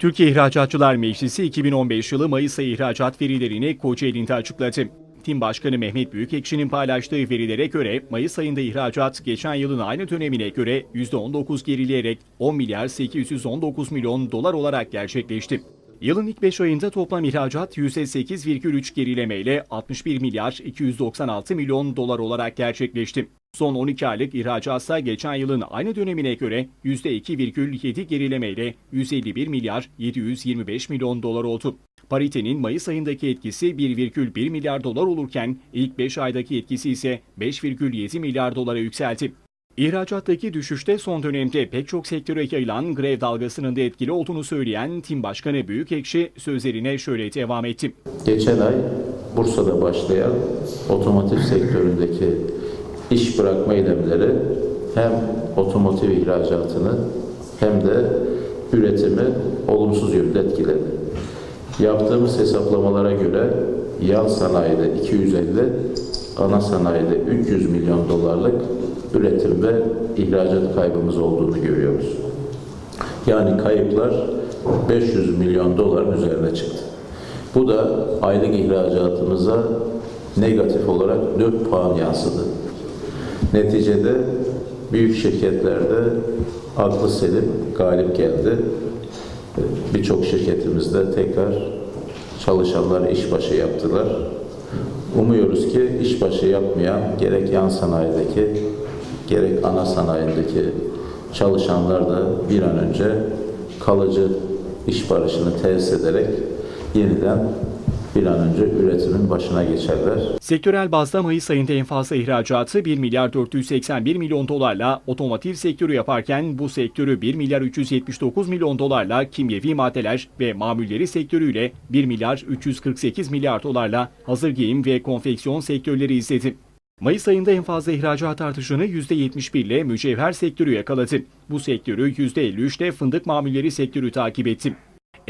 Türkiye İhracatçılar Meclisi 2015 yılı Mayıs ayı ihracat verilerini Kocaeli'nde açıkladı. Tim Başkanı Mehmet Büyükekşi'nin paylaştığı verilere göre Mayıs ayında ihracat geçen yılın aynı dönemine göre %19 gerileyerek 10 milyar 819 milyon dolar olarak gerçekleşti. Yılın ilk 5 ayında toplam ihracat %8,3 gerilemeyle 61 milyar 296 milyon dolar olarak gerçekleşti. Son 12 aylık ihracatsa geçen yılın aynı dönemine göre %2,7 gerilemeyle 151 milyar 725 milyon dolar oldu. Paritenin Mayıs ayındaki etkisi 1,1 milyar dolar olurken ilk 5 aydaki etkisi ise 5,7 milyar dolara yükseldi. İhracattaki düşüşte son dönemde pek çok sektöre yayılan grev dalgasının da etkili olduğunu söyleyen Tim Başkanı Büyükekşi sözlerine şöyle devam etti. Geçen ay Bursa'da başlayan otomotiv sektöründeki iş bırakma eylemleri hem otomotiv ihracatını hem de üretimi olumsuz yönde etkiledi. Yaptığımız hesaplamalara göre yan sanayide 250, ana sanayide 300 milyon dolarlık üretim ve ihracat kaybımız olduğunu görüyoruz. Yani kayıplar 500 milyon doların üzerine çıktı. Bu da aylık ihracatımıza negatif olarak 4 puan yansıdı. Neticede büyük şirketlerde aklı selim galip geldi. Birçok şirketimizde tekrar çalışanlar işbaşı yaptılar. Umuyoruz ki işbaşı yapmayan gerek yan sanayideki gerek ana sanayideki çalışanlar da bir an önce kalıcı iş barışını tesis ederek yeniden bir an önce üretimin başına geçerler. Sektörel bazda Mayıs ayında en fazla ihracatı 1 milyar 481 milyon dolarla otomotiv sektörü yaparken bu sektörü 1 milyar 379 milyon dolarla kimyevi maddeler ve mamulleri sektörüyle 1 milyar 348 milyar dolarla hazır giyim ve konfeksiyon sektörleri izledi. Mayıs ayında en fazla ihracat artışını %71 ile mücevher sektörü yakaladı. Bu sektörü %53 ile fındık mamulleri sektörü takip etti.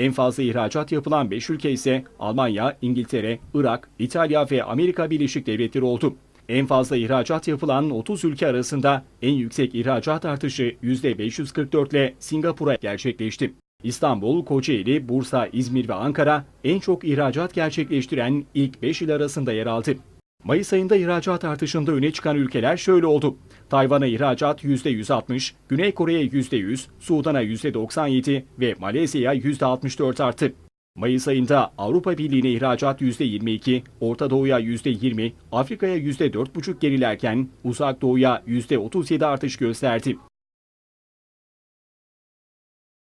En fazla ihracat yapılan 5 ülke ise Almanya, İngiltere, Irak, İtalya ve Amerika Birleşik Devletleri oldu. En fazla ihracat yapılan 30 ülke arasında en yüksek ihracat artışı %544 ile Singapur'a gerçekleşti. İstanbul, Kocaeli, Bursa, İzmir ve Ankara en çok ihracat gerçekleştiren ilk 5 il arasında yer aldı. Mayıs ayında ihracat artışında öne çıkan ülkeler şöyle oldu. Tayvan'a ihracat %160, Güney Kore'ye %100, Sudan'a %97 ve Malezya'ya %64 arttı. Mayıs ayında Avrupa Birliği'ne ihracat %22, Orta Doğu'ya %20, Afrika'ya %4,5 gerilerken Uzak Doğu'ya %37 artış gösterdi.